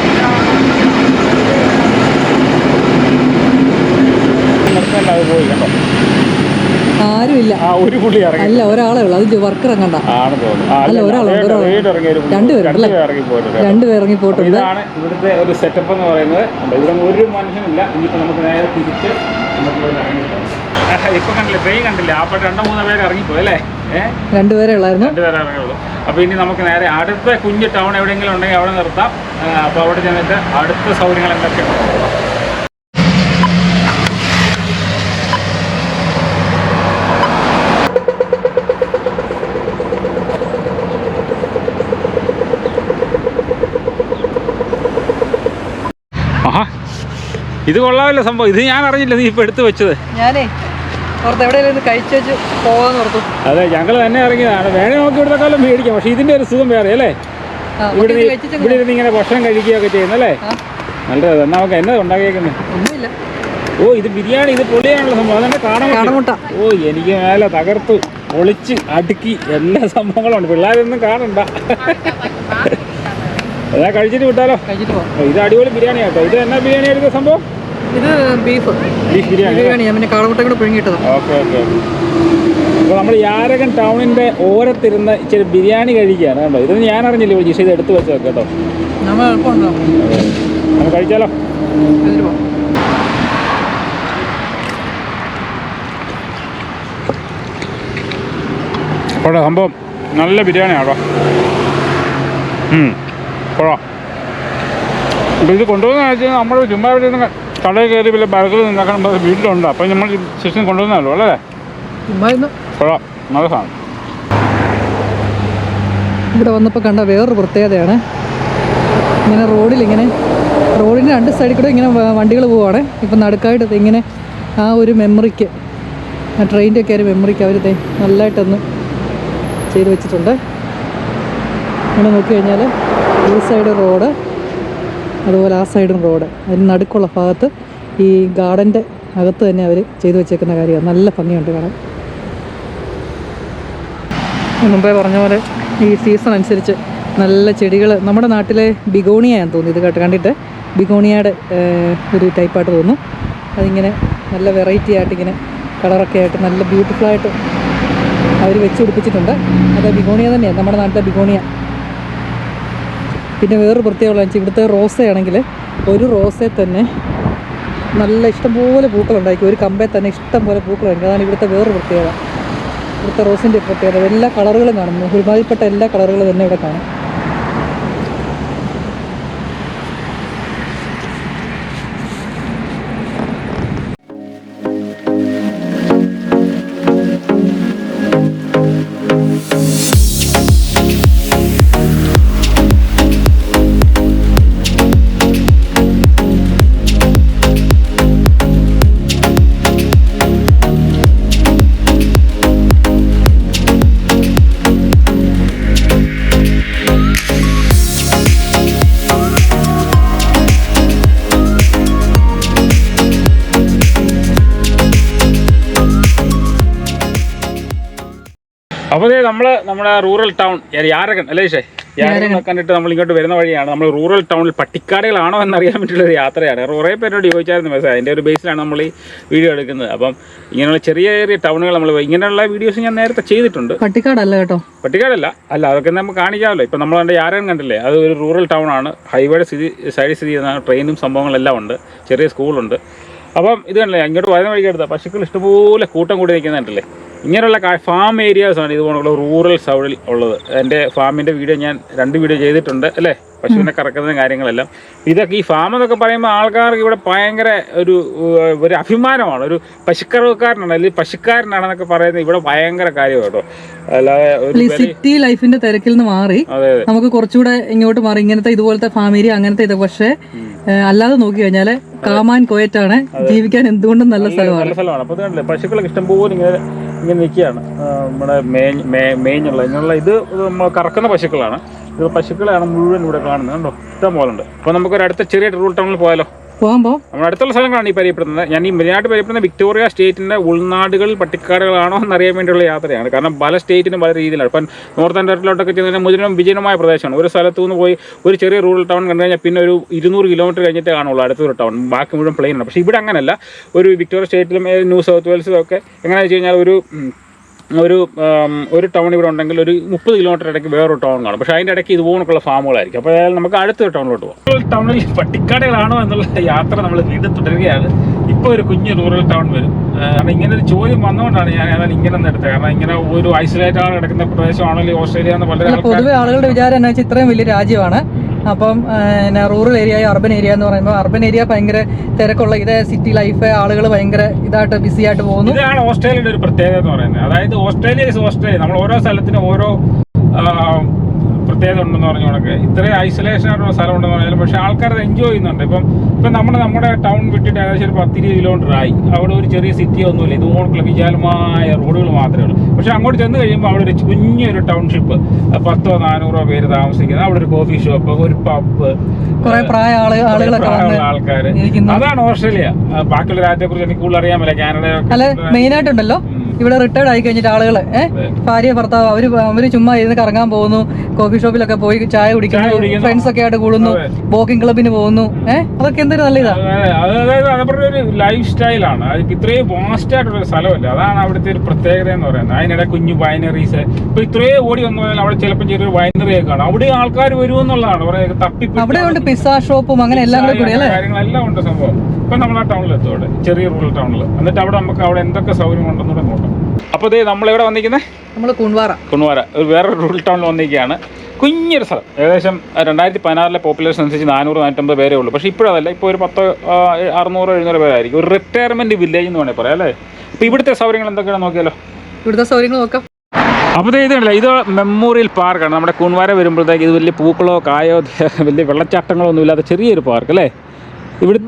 നിർത്തേണ്ട അത് പോയി കേട്ടോ ആരുമില്ല. ഒരു പുള്ളി ഇറങ്ങി. അല്ല ഒരാളേ ഉള്ളൂ. അത് വർക്ക് ഇറങ്ങണ്ട ആണ് തോന്നുന്നു. ആ, അല്ല, ഒരാളെ വീട് ഒരാൾ. വീട് ഇറങ്ങിയ ഒരു രണ്ടുപേര് ഇറങ്ങി പോയിട്ടുണ്ട്. രണ്ടുപേർ ഇറങ്ങി പോയിട്ടുണ്ട്. ഇതാണ് ഇവിടുത്തെ ഒരു സെറ്റപ്പ് എന്ന് പറയുന്നത്. ഇവിടെ ഒരു മനുഷ്യനില്ല ഇനിയിപ്പോൾ നമുക്ക് നേരെ തിരിച്ച് ഇപ്പൊ കണ്ടില്ല? ട്രെയിൻ കണ്ടില്ല? അപ്പൊ രണ്ടോ മൂന്നോ പേര് ഇറങ്ങിപ്പോയി അല്ലേ? രണ്ടുപേരെ ഉള്ളായിരുന്നു. രണ്ടുപേരെ ഇറങ്ങിയുള്ളൂ അപ്പോൾ ഇനി നമുക്ക് നേരെ അടുത്ത കുഞ്ഞ് ടൗൺ എവിടെയെങ്കിലും ഉണ്ടെങ്കിൽ അവിടെ നിർത്താം. അപ്പൊ അവിടെ ചെന്നിട്ട് അടുത്ത സൗകര്യങ്ങൾ എന്തൊക്കെയാണ് ഇത് കൊള്ളാമല്ലോ സംഭവം. ഇത് ഞാൻ അറിഞ്ഞില്ല നീ ഇപ്പൊ എടുത്തു വെച്ചത്. ഞാനേ അതെ ഞങ്ങൾ തന്നെ ഇറങ്ങിയതാണ്. വേണേ നമുക്ക് ഇവിടുത്തെ കാലം മേടിക്കാം. പക്ഷെ ഇതിന്റെ ഒരു സുഖം വേറെ അല്ലേ? ഇവിടെ ഇവിടെ ഇരുന്ന് ഇങ്ങനെ ഭക്ഷണം കഴിക്കുകയൊക്കെ ചെയ്യുന്നല്ലേ. നല്ലത്. എന്നാ നമുക്ക് എന്നാ ഉണ്ടാക്കിയേക്കുന്നത് ഒന്നുമില്ല. ഓ ഇത് ബിരിയാണി ഇത് പൊളിയാണല്ലോ സംഭവം. അതെന്നെ കാണാൻ ഓ എനിക്ക് മേലെ തകർത്ത് പൊളിച്ച് അടുക്കി എല്ലാ സംഭവങ്ങളും ഉണ്ട്. പിള്ളേരൊന്നും കാണണ്ട. അതാ കഴിച്ചിട്ട് വിട്ടാലോ? ഇത് അടിപൊളി ബിരിയാണി കേട്ടോ ഇത് എന്നാ ബിരിയാണി എടുത്ത സംഭവം? ഇത് ബീഫ്. ബീഫ് ബിരിയാണി ബിരിയാണി. പിന്നെ കാടമുട്ട കൂടെ ഓക്കെ ഓക്കെ. അപ്പോൾ നമ്മൾ യാരകൻ ടൗണിന്റെ ഓരത്തിരുന്ന് ഇച്ചിരി ബിരിയാണി കഴിക്കുകയാണ് കേട്ടോ ഇതൊന്നും ഞാൻ അറിഞ്ഞില്ല ജിഷ ഇത് എടുത്തു വെച്ചോ കേട്ടോ. നമ്മൾ എളുപ്പമുണ്ടോ കഴിച്ചാലോ? അപ്പോഴോ സംഭവം നല്ല ബിരിയാണി ആണോ കൊള്ളാം അപ്പോൾ ഇത് കൊണ്ടുവന്ന വെച്ചാൽ നമ്മൾ ചുമ്മാ ഇവിടെ നിന്ന് കടയിൽ കയറി വല്ല ബർഗർ ഉണ്ടാക്കാൻ വീട്ടിലുണ്ട്. അപ്പോൾ നമ്മൾ സിസ്റ്റം കൊണ്ടുവന്നല്ലോ അല്ലേ? കൊള്ളാം. നല്ല സാധനം. ഇവിടെ വന്നപ്പോൾ കണ്ട വേറൊരു പ്രത്യേകതയാണ്. ഇങ്ങനെ റോഡിൽ ഇങ്ങനെ റോഡിന്റെ രണ്ട് സൈഡിൽ കൂടെ ഇങ്ങനെ വണ്ടികൾ പോവാണ്. ഇപ്പം നടുക്കായിട്ട് ഇങ്ങനെ ആ ഒരു മെമ്മറിക്ക് ആ ട്രെയിന്റെ ഒക്കെ ഒരു മെമ്മറിക്ക് അവർ നല്ലതായിട്ടൊന്ന് ചെയ്ത് വെച്ചിട്ടുണ്ട്. ഇങ്ങനെ നോക്കി കഴിഞ്ഞാൽ ഈ സൈഡ് റോഡ് അതുപോലെ ആ സൈഡും റോഡ്. അതിന് നടുക്കുള്ള ഭാഗത്ത് ഈ ഗാർഡന്റെ അകത്ത് തന്നെ അവർ ചെയ്തു വെച്ചേക്കുന്ന കാര്യമാണ്. നല്ല ഭംഗിയുണ്ട് കാണാൻ. മുമ്പേ പറഞ്ഞ പോലെ ഈ സീസൺ അനുസരിച്ച് നല്ല ചെടികൾ നമ്മുടെ നാട്ടിലെ ബിഗോണിയാന്ന് തോന്നുന്നു. ഇത് കേട്ട് കണ്ടിട്ട് ബിഗോണിയയുടെ ഒരു ടൈപ്പായിട്ട് തോന്നുന്നു. അതിങ്ങനെ നല്ല വെറൈറ്റി ആയിട്ട് ഇങ്ങനെ കളറൊക്കെ ആയിട്ട് നല്ല ബ്യൂട്ടിഫുൾ ആയിട്ട് അവർ വെച്ച് പിടിപ്പിച്ചിട്ടുണ്ട്. അത് ബിഗോണിയ തന്നെയാണ് നമ്മുടെ നാട്ടിലെ ബിഗോണിയ. പിന്നെ വേറൊരു പ്രത്യേകത വെച്ചാൽ ഇവിടുത്തെ റോസയാണെങ്കിൽ ഒരു റോസയെ തന്നെ നല്ല ഇഷ്ടംപോലെ പൂക്കളുണ്ടാക്കി ഒരു കമ്പേ തന്നെ ഇഷ്ടം പോലെ പൂക്കളുണ്ട് അതാണ് ഇവിടുത്തെ വേറൊരു പ്രത്യേകത. ഇവിടുത്തെ റോസിന്റെ പ്രത്യേകത. എല്ലാ കളറുകളും കാണുന്നു. ഒരുമാതിരിപ്പെട്ട എല്ലാ കളറുകളും തന്നെ ഇവിടെ കാണും. അപ്പോൾ നമ്മൾ നമ്മൾ നമ്മുടെ റൂറൽ ടൗൺ യാരകൻ അല്ലേ ശേ യാരകൻ. കണ്ടിട്ട് നമ്മൾ ഇങ്ങോട്ട് വരുന്ന വഴിയാണ്. നമ്മൾ റൂറൽ ടൗണിൽ പട്ടിക്കാടുകളാണോ എന്നറിയാൻ വേണ്ടിയുള്ള ഒരു യാത്രയാണ്. കുറേ പേരോട് ചോദിച്ചായിരുന്നു മെസ്സേജ് അതിന്റെ ഒരു ബേസിലാണ് നമ്മൾ ഈ വീഡിയോ എടുക്കുന്നത്. അപ്പം ഇങ്ങനെയുള്ള ചെറിയ ചെറിയ ടൗണുകൾ നമ്മൾ ഇങ്ങനെയുള്ള വീഡിയോസ് ഞാൻ നേരത്തെ ചെയ്തിട്ടുണ്ട്. പട്ടിക്കാടല്ല കേട്ടോ. പട്ടിക്കാടല്ല. അല്ല അതൊക്കെ നമുക്ക് കാണിക്കാമല്ലോ. ഇപ്പം നമ്മൾ എന്റെ യാരകൻ കണ്ടില്ലേ? അത് ഒരു റൂറൽ ടൗൺ ആണ്. ഹൈവേയുടെ സ്ഥിതി സൈഡ് സ്ഥിതി ചെയ്യുന്ന ട്രെയിനും സംഭവങ്ങളെല്ലാം ഉണ്ട്. ചെറിയ സ്കൂളുണ്ട് അപ്പം ഇത് കണ്ടില്ലേ? ഇങ്ങോട്ട് വരുന്ന വഴിക്ക് എടുത്ത പശുക്കൾ ഇഷ്ടംപോലെ കൂട്ടം കൂടി നിൽക്കുന്നുണ്ടല്ലേ? ഇങ്ങനെയുള്ള ഫാം ഏരിയാസാണ് ഇതുപോലുള്ള റൂറൽ സൗഡിൽ ഉള്ളത്. എന്റെ ഫാമിന്റെ വീഡിയോ ഞാൻ രണ്ട് വീഡിയോ ചെയ്തിട്ടുണ്ട് അല്ലേ? പശുവിനെ കറക്കുന്ന കാര്യങ്ങളെല്ലാം. ഇതൊക്കെ ഈ ഫാം എന്നൊക്കെ പറയുമ്പോൾ ആൾക്കാർക്ക് ഇവിടെ ഭയങ്കര ഒരു ഒരു അഭിമാനമാണ്. ഒരു പശുക്കറവക്കാരനാണ് അല്ലെങ്കിൽ പശുക്കാരനാണെന്നൊക്കെ പറയുന്നത് ഇവിടെ ഭയങ്കര കാര്യമാണ് കേട്ടോ അല്ലാതെ സിറ്റി ലൈഫിന്റെ തിരക്കിൽ നിന്ന് മാറി. നമുക്ക് കുറച്ചുകൂടെ ഇങ്ങോട്ട് മാറി. ഇങ്ങനത്തെ ഇതുപോലത്തെ ഫാമിലി അങ്ങനത്തെ ഇത്. പക്ഷേ അല്ലാതെ നോക്കി കഴിഞ്ഞാൽ കാമാൻ കോയറ്റാണ് ജീവിക്കാൻ എന്തുകൊണ്ടും നല്ല സ്ഥലമാണ്. നല്ല സ്ഥലമാണ്. പശുക്കളൊക്കെ ഇഷ്ടംപോലെ ഇങ്ങനെ ഇങ്ങനെ നിൽക്കുകയാണ്. നമ്മുടെ മേഞ്ഞ് മേ- മേഞ്ഞുള്ള ഇങ്ങനെയുള്ള ഇത് നമ്മൾ കറക്കുന്ന പശുക്കളാണ്. ഇത് പശുക്കളെയാണ് മുഴുവൻ ഇവിടെ കാണുന്നത്. കണ്ടോ? ഇഷ്ടം പോലെ ഉണ്ട് അപ്പോൾ നമുക്കൊരു അടുത്ത ചെറിയ റൂൾ ടൗണിൽ പോയാലോ? പോകുമ്പോ നമ്മുടെ അടുത്തുള്ള സ്ഥലങ്ങളാണ് ഈ പരിചയപ്പെടുന്നത് ഞാൻ ഈ മെയിനായിട്ട് പരിചയപ്പെടുന്ന വിക്ടോറിയ സ്റ്റേറ്റിന്റെ ഉൾനാടുകൾ പട്ടിക്കാടുകളാണോ എന്നറിയാൻ വേണ്ടിയുള്ള യാത്രയാണ്. കാരണം പല സ്റ്റേറ്റിനും പല രീതിയിലാണ്. ഇപ്പം നോർത്തേൺ ടെറിട്ടറിലോട്ടൊക്കെ ചെന്ന് മുജനം വിജയനമായ പ്രദേശമാണ്. ഒരു സ്ഥലത്തു നിന്ന് പോയി ഒരു ചെറിയ റൂറൽ ടൗൺ കണ്ടു കഴിഞ്ഞാൽ പിന്നെ ഒരു ഇരുന്നൂറ് കിലോമീറ്റർ കഴിഞ്ഞിട്ടേ കാണുള്ളൂ അടുത്തൊരു ടൗൺ. ബാക്കി മുഴുവൻ പ്ലെയിനാണ് പക്ഷേ ഇവിടെ അങ്ങനെയല്ല ഒരു വിക്ടോറിയ സ്റ്റേറ്റിലും ന്യൂ സൗത്ത് വെയിൽസിലും ഒക്കെ എങ്ങനെയാണെന്ന് വെച്ച് കഴിഞ്ഞാൽ ഒരു ഒരു ഒരു ടൗൺ ഇവിടെ ഉണ്ടെങ്കിൽ ഒരു മുപ്പത് കിലോമീറ്റർ ഇടയ്ക്ക് വേറൊരു ടൗൺ കാണും. പക്ഷേ അതിന്റെ ഇടയ്ക്ക് ഇതുപോലുള്ള ഫാമുകളായിരിക്കും. അപ്പോൾ അതായത് നമുക്ക് അടുത്ത ടൗണിലോട്ട് പോകാം ടൗണിൽ പട്ടിക്കാടുകളാണോ എന്നുള്ള യാത്ര നമ്മൾ വീണ്ടും തുടരുകയാണ്. ഇപ്പോൾ ഒരു കുഞ്ഞ് റൂറൽ ടൗൺ വരും. കാരണം ഇങ്ങനെ ഒരു ചോദ്യം വന്നുകൊണ്ടാണ് ഞാൻ ഏതായാലും ഇങ്ങനെ ഒന്ന് എടുത്തത്. കാരണം ഇങ്ങനെ ഒരു ഐസൊലേറ്റ് ആണ് കിടക്കുന്ന പ്രദേശമാണല്ലോ ഈ ഓസ്ട്രേലിയ എന്ന് പല പൊതുവെ ആളുകളുടെ വിചാരം എന്നാ വെച്ചാൽ ഇത്രയും വലിയ രാജ്യമാണ്. അപ്പം പിന്നെ റൂറൽ ഏരിയ അർബൻ ഏരിയ എന്ന് പറയുമ്പോൾ അർബൻ ഏരിയ ഭയങ്കര തിരക്കുള്ള ഇതേ സിറ്റി ലൈഫ് ആളുകൾ ഭയങ്കര ഇതായിട്ട് ബിസി ആയിട്ട് പോകുന്നു. ഇതാണ് ഓസ്ട്രേലിയയുടെ ഒരു പ്രത്യേകത എന്ന് പറയുന്നത്. അതായത് ഓസ്ട്രേലിയ ഓസ്ട്രേലിയ നമ്മൾ ഓരോ സ്ഥലത്തിനും ഓരോ പ്രത്യേകത ഉണ്ടെന്ന് പറഞ്ഞു കണക്ക് ഇത്രയും ഐസൊലേഷൻ ആയിട്ടുള്ള സ്ഥലം ഉണ്ടെന്ന് പറഞ്ഞാലും പക്ഷേ ആൾക്കാർ അത് എൻജോയ് ചെയ്യുന്നുണ്ട്. ഇപ്പം ഇപ്പം നമ്മൾ നമ്മുടെ ടൗൺ വിട്ടിട്ട് ഏകദേശം ഒരു പത്തിരി കിലോമീറ്റർ ആയി. അവിടെ ഒരു ചെറിയ സിറ്റി ഒന്നുമില്ല. ഇതുപോലുള്ള വിശാലമായ റോഡുകൾ മാത്രമേ ഉള്ളൂ. പക്ഷേ അങ്ങോട്ട് ചെന്ന് കഴിയുമ്പോൾ അവിടെ ഒരു കുഞ്ഞൊരു ടൗൺഷിപ്പ് പത്തോ നാനൂറോ പേര് താമസിക്കുന്നത് അവിടെ ഒരു കോഫി ഷോപ്പ് ഒരു വന്ന് ആൾക്കാർ അതാണ് ഓസ്ട്രേലിയ. ബാക്കിയുള്ള രാജ്യത്തെ കുറിച്ച് എനിക്ക് കൂടുതൽ അറിയാൻ പറ്റില്ല കാനഡ മെയിൻ ആയിട്ടുണ്ടല്ലോ? ഇവിടെ റിട്ടയർഡ് ആയി കഴിഞ്ഞിട്ട് ആളുകൾ ഏഹ് ഭാര്യ ഭർത്താവ് അവർ അവർ ചുമ്മാ ഇരുന്ന് കറങ്ങാൻ പോകുന്നു കോഫി ഷോപ്പിലൊക്കെ പോയി ചായ കുടിക്കുന്നു. ഫ്രണ്ട്സ് ഒക്കെ ആയിട്ട് കൂടുന്നു. വോക്കിംഗ് ക്ലബിന് പോകുന്നു ഏഹ് അതൊക്കെ എന്തൊരു നല്ല ഇതാ. അതെ, അത്. അതായത് ലൈഫ് സ്റ്റൈലാണ് ഇത്രയും വാസ്റ്റ് ആയിട്ടുള്ള സ്ഥലമല്ല? അതാണ് അവിടുത്തെ ഒരു പ്രത്യേകത എന്ന് പറയുന്നത്. അതിനിടെ കുഞ്ഞു വൈനറീസ് ഇപ്പൊ ഇത്രയും ഓടി വന്നു കഴിഞ്ഞാൽ അവിടെ ചിലപ്പോൾ ചെറിയൊരു വൈനറി ഒക്കെ കാണും. അവിടെ ആൾക്കാർ വരുമെന്നുള്ളതാണ്. തപ്പി അവിടെ ഉണ്ട് പിസ്സ ഷോപ്പും അങ്ങനെ എല്ലാം കാര്യങ്ങളെല്ലാം ഉണ്ട് സംഭവം. ഇപ്പൊ നമ്മൾ ആ ടൗണിൽ എത്തും അവിടെ. ചെറിയ റൂറൽ ടൗണിൽ എന്നിട്ട് അവിടെ നമുക്ക് അവിടെ എന്തൊക്കെ സൗകര്യം ഉണ്ടെന്നൂടെ നോക്കാം. അപ്പോൾ ഇതേ നമ്മളെവിടെ വന്നിരിക്കുന്നത് നമ്മൾ കുൺവാറ. കുൺവാറ. ഒരു വേറെ റൂറൽ ടൗണിൽ വന്നിരിക്കുകയാണ്. കുഞ്ഞൊരു സ്ഥലം. ഏകദേശം രണ്ടായിരത്തി പതിനാറിലെ പോപ്പുലേഷൻ അനുസരിച്ച് നാനൂറ് നാനൂറ്റമ്പത് പേരേ ഉള്ളൂ. പക്ഷേ ഇപ്പോഴതല്ല ഇപ്പോൾ ഒരു പത്ത് അറുന്നൂറ് എഴുന്നൂറ് പേരായിരിക്കും ഒരു റിട്ടയർമെന്റ് വില്ലേജ് എന്ന് വേണമെങ്കിൽ പറയാം അല്ലേ? ഇപ്പോൾ ഇവിടുത്തെ സൗകര്യങ്ങൾ എന്തൊക്കെയാണ് നോക്കിയാലോ? ഇവിടുത്തെ സൗകര്യങ്ങൾ നോക്കാം. അപ്പോൾ ഇത് ഇതല്ല ഇത് മെമ്മോറിയൽ പാർക്കാണ് നമ്മുടെ കുൺവാര വരുമ്പോഴത്തേക്ക് ഇത് വലിയ പൂക്കളോ കായോ വലിയ വെള്ളച്ചാട്ടങ്ങളോ ഒന്നും ഇല്ലാത്ത ചെറിയൊരു പാർക്ക് അല്ലേ? ഇവിടെ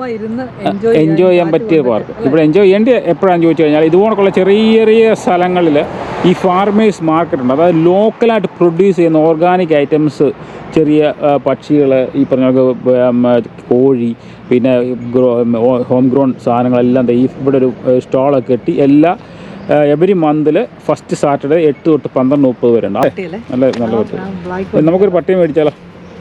എൻജോയ് ചെയ്യാൻ പറ്റിയ പാർക്ക് ഇവിടെ എൻജോയ് ചെയ്യേണ്ടി എപ്പോഴാണെന്ന് ചോദിച്ചു കഴിഞ്ഞാൽ ഇതുപോലുള്ള ചെറിയ ചെറിയ സ്ഥലങ്ങളിൽ ഈ ഫാർമേഴ്സ് മാർക്കറ്റ് ഉണ്ട്. അതായത് ലോക്കലായിട്ട് പ്രൊഡ്യൂസ് ചെയ്യുന്ന ഓർഗാനിക് ഐറ്റംസ് ചെറിയ പക്ഷികൾ ഈ പറഞ്ഞ കോഴി പിന്നെ ഹോം ഗ്രോൺ സാധനങ്ങളെല്ലാം ഈ ഇവിടെ ഒരു സ്റ്റോളൊക്കെ കെട്ടി എല്ലാ എവരി മന്തിൽ ഫസ്റ്റ് സാറ്റർഡേ എട്ട് തൊട്ട് പന്ത്രണ്ട് മുപ്പത് വരെ ഉണ്ട്. നല്ല നല്ല പട്ടി നമുക്കൊരു പട്ടിയെ മേടിച്ചാലോ?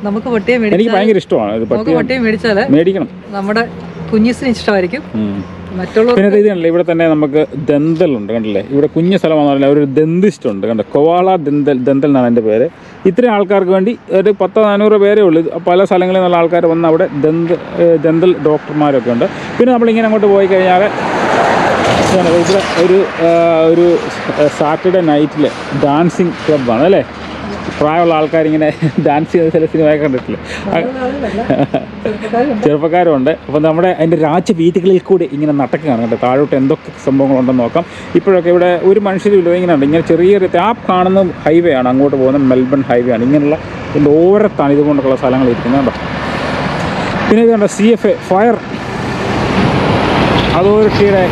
നമുക്ക് പട്ടിയെ എനിക്ക് മേടിച്ചാൽ ഭയങ്കര ഇഷ്ടമാണ് ഇത് നമുക്ക് പട്ടി പട്ടിയെ മേടിച്ചാൽ മേടിക്കണം. നമ്മുടെ കുഞ്ഞിസിന് ഇഷ്ടമായിരിക്കും. പിന്നെ ഇത് കണ്ടില്ലേ ഇവിടെ തന്നെ നമുക്ക് ദന്തൽ ഉണ്ട് കണ്ടില്ലേ? ഇവിടെ കുഞ്ഞു സ്ഥലമാണെന്ന് പറഞ്ഞാൽ ഒരു ദന്തിസ്റ്റ് ഉണ്ട് കണ്ടോ? കൊവാള ദന്തൽ ദന്തൽ എന്നാണ് എന്റെ പേര്. ഇത്രയും ആൾക്കാർക്ക് വേണ്ടി ഒരു പത്ത് നാനൂറ് പേരേ ഉള്ളൂ. പല സ്ഥലങ്ങളിൽ നിന്നുള്ള ആൾക്കാർ വന്ന് അവിടെ ദന്ത് ദന്തൽ ഡോക്ടർമാരൊക്കെ ഉണ്ട്. പിന്നെ നമ്മളിങ്ങനെ അങ്ങോട്ട് പോയി കഴിഞ്ഞാൽ ഇവിടെ ഒരു ഒരു സാറ്റർഡേ നൈറ്റിൽ ഡാൻസിങ് ക്ലബ്ബാണ് അല്ലേ? പ്രായമുള്ള ആൾക്കാർ ഇങ്ങനെ ഡാൻസ് ചെയ്യുന്ന ചില സിനിമയൊക്കെ കണ്ടിട്ടില്ലേ? ചെറുപ്പക്കാരുണ്ട് അപ്പോൾ നമ്മുടെ അതിന്റെ രാജ്യവീഥികളിൽ കൂടി ഇങ്ങനെ നടക്കുകയാണ് കേട്ടോ. താഴോട്ട് എന്തൊക്കെ സംഭവങ്ങളുണ്ടെന്ന് നോക്കാം. ഇപ്പോഴൊക്കെ ഇവിടെ ഒരു മനുഷ്യരും ഇല്ല ഇങ്ങനെ ഉണ്ട്. ഇങ്ങനെ ചെറിയൊരു കാണുന്ന ഹൈവേ ആണ് അങ്ങോട്ട് പോകുന്ന മെൽബൺ ഹൈവേ ആണ്. ഇങ്ങനെയുള്ള ഇതിന്റെ ഓരത്താണ് ഇതുകൊണ്ടുള്ള സ്ഥലങ്ങൾ ഇരിക്കുന്നത് കേട്ടോ പിന്നെ ഇത് കണ്ടോ? സി എഫ് എ ഫയർ അതോറിറ്റിയുടെ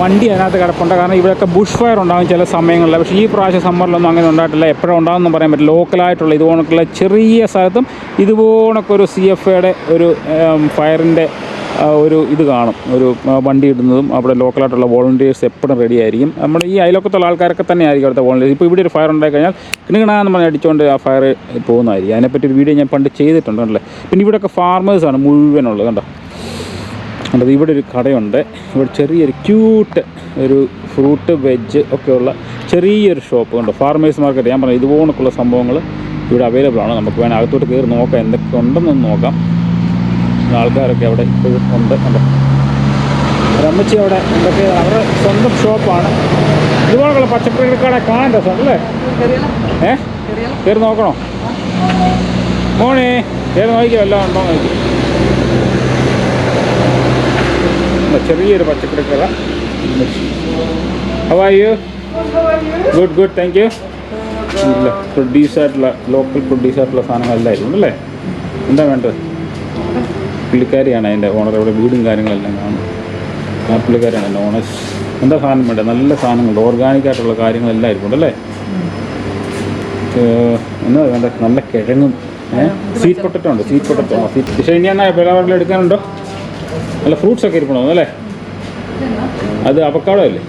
വണ്ടി അതിനകത്ത് കിടപ്പുണ്ട്. കാരണം ഇവിടെയൊക്കെ ബുഷ് ഫയർ ഉണ്ടാകും ചില സമയങ്ങളിൽ. പക്ഷേ ഈ പ്രാവശ്യം സമ്മറിലൊന്നും അങ്ങനെ ഉണ്ടായിട്ടില്ല. എപ്പോഴും ഉണ്ടാകുമെന്ന് പറയാൻ പറ്റില്ല. ലോക്കലായിട്ടുള്ള ഇതുപോണക്കുള്ള ചെറിയ സ്ഥലത്തും ഇതുപോലൊക്കെ ഒരു സി എഫ് എയുടെ ഒരു ഫയറിന്റെ ഒരു ഇത് കാണും. ഒരു വണ്ടി ഇടുന്നതും അവിടെ ലോക്കലായിട്ടുള്ള വോളണ്ടിയേഴ്സ് എപ്പോഴും റെഡി ആയിരിക്കും. നമ്മുടെ ഈ അയലോക്കത്തുള്ള ആൾക്കാരൊക്കെ തന്നെ ആയിരിക്കും അവിടുത്തെ വോളണ്ടിയേഴ്സ് ഇപ്പോൾ ഇവിടെ ഒരു ഫയർ ഉണ്ടായി കഴിഞ്ഞാൽ കിണുകിണാന്ന് പറഞ്ഞ് അടിച്ചുകൊണ്ട് ആ ഫയർ പോകുന്നതായിരിക്കും. അതിനെപ്പറ്റി ഒരു വീഡിയോ ഞാൻ പണ്ട് ചെയ്തിട്ടുണ്ട് കണ്ടല്ലേ? പിന്നെ ഇവിടെയൊക്കെ ഫാർമേഴ്സാണ് മുഴുവനുള്ളത് കണ്ടോ? കണ്ടത് ഇവിടെ ഒരു കടയുണ്ട്. ഇവിടെ ചെറിയൊരു ക്യൂട്ട് ഒരു ഫ്രൂട്ട് വെജ് ഒക്കെയുള്ള ചെറിയൊരു ഷോപ്പ് കണ്ടോ. ഫാർമേഴ്സ് മാർക്കറ്റ് ഞാൻ പറഞ്ഞു ഇതുപോലൊക്കെയുള്ള സംഭവങ്ങൾ ഇവിടെ അവൈലബിൾ ആണ്. നമുക്ക് വേണേൽ അകത്തോട്ട് കയറി നോക്കാം എന്തൊക്കെ ഉണ്ടെന്നൊന്ന് നോക്കാം. ആൾക്കാരൊക്കെ അവിടെ ഇപ്പോഴും ഉണ്ട്. കണ്ടോ? അമ്മച്ചി അവിടെ എന്തൊക്കെ അവരുടെ സ്വന്തം ഷോപ്പാണ് ഇതുപോലുള്ള പച്ചക്കറി കട കാണാൻ രസം അല്ലേ? ഏ? കയറിയാലോ കയറി നോക്കണോ? മോണേ കയറി നോക്കിക്കോ വല്ലതും ഉണ്ടോ നോക്കി. ചെറിയൊരു പച്ചക്കറി കട ഹവായു ഗുഡ് ഗുഡ് താങ്ക് യു ഇല്ല പ്രൊഡ്യൂസ് ആയിട്ടുള്ള ലോക്കൽ പ്രൊഡ്യൂസ് ആയിട്ടുള്ള സാധനങ്ങളെല്ലാം അല്ലേ എന്താ വേണ്ടത്? പുള്ളിക്കാരിയാണ് അതിന്റെ ഓണർ അവിടെ വീടും കാര്യങ്ങളെല്ലാം കാണും. ആ പുള്ളിക്കാരിയാണ് എന്റെ ഓണേഴ്സ് എന്താ സാധനം വേണ്ടത് നല്ല സാധനങ്ങൾ ഓർഗാനിക് ആയിട്ടുള്ള കാര്യങ്ങളെല്ലാം ആയിരിക്കും അല്ലേ എന്നാ വേണ്ട? നല്ല കിഴങ്ങും സീറ്റ് പൊട്ടറ്റോ ഉണ്ട് സീറ്റ് പൊട്ടറ്റോ സീറ്റ് പക്ഷേ ഇനി എടുക്കാനുണ്ടോ? നല്ല ഫ്രൂട്ട്സ് ഒക്കെ ഇരിപ്പണം അല്ലേ? അത് അപക്കാടോ അല്ലേ?